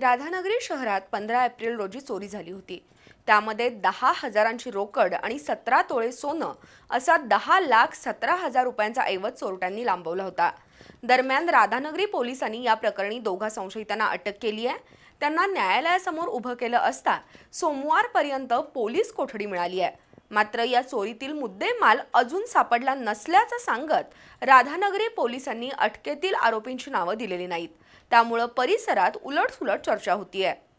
राधानगरी शहरात पंधरा एप्रिल रोजी चोरी झाली होती. त्यामध्ये दहा हजारांची रोकड आणि सतरा तोळे सोनं असा दहा लाख सतरा हजार रुपयांचा ऐवज चोरट्यांनी लांबवला होता. दरम्यान राधानगरी पोलिसांनी या प्रकरणी दोघा संशयितांना अटक केली आहे. त्यांना न्यायालयासमोर उभं केलं असता सोमवारपर्यंत पोलीस कोठडी मिळाली आहे. मात्र या चोरीतील मुद्देमाल अजून सापडला नसल्याचं सांगत राधानगरी पोलिसांनी अटकेतील आरोपींची नावं दिलेली नाहीत. त्यामुळं परिसरात उलटसुलट चर्चा होतीये.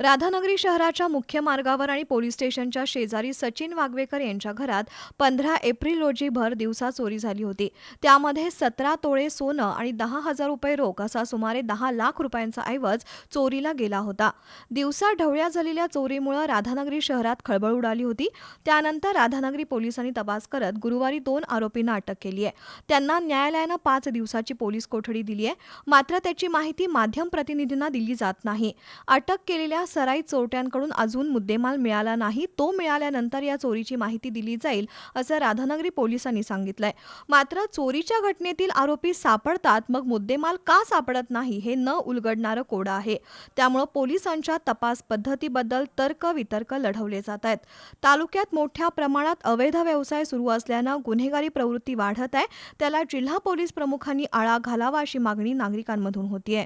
राधानगरी शहराच्या मुख्य मार्गावर आणि पोलीस स्टेशनच्या शेजारी सचिन वागवेकर यांच्या घरात पंधरा एप्रिल रोजी भर दिवसा चोरी झाली होती. त्यामध्ये सतरा तोळे सोनं आणि दहा हजार रुपये रोख असा सुमारे दहा लाख रुपयांचा ऐवज चोरीला गेला होता. दिवसा ढवळ्या झालेल्या चोरीमुळे राधानगरी शहरात खळबळ उडाली होती. त्यानंतर राधानगरी पोलिसांनी तपास करत गुरुवारी दोन आरोपींना अटक केली आहे. त्यांना न्यायालयानं पाच दिवसाची पोलीस कोठडी दिली आहे. मात्र त्याची माहिती माध्यम प्रतिनिधींना दिली जात नाही. अटक केलेल्या सराई चोरट्यांकडून अजून मुद्देमाल मिळाला नाही तो मिळाल्यानंतर या चोरीची माहिती दिली जाईल असं राधानगरी पोलिसांनी सांगितलंय. मात्र चोरीच्या घटनेतील आरोपी सापडतात मग मुद्देमाल का सापडत नाही हे न उलगडणारं कोडं आहे. त्यामुळं पोलिसांच्या तपास पद्धतीबद्दल तर्क वितर्क लढवले जात आहेत. तालुक्यात मोठ्या प्रमाणात अवैध व्यवसाय सुरू असल्यानं गुन्हेगारी प्रवृत्ती वाढत आहे त्याला जिल्हा पोलीस प्रमुखांनी आळा घालावा अशी मागणी नागरिकांमधून होतीये.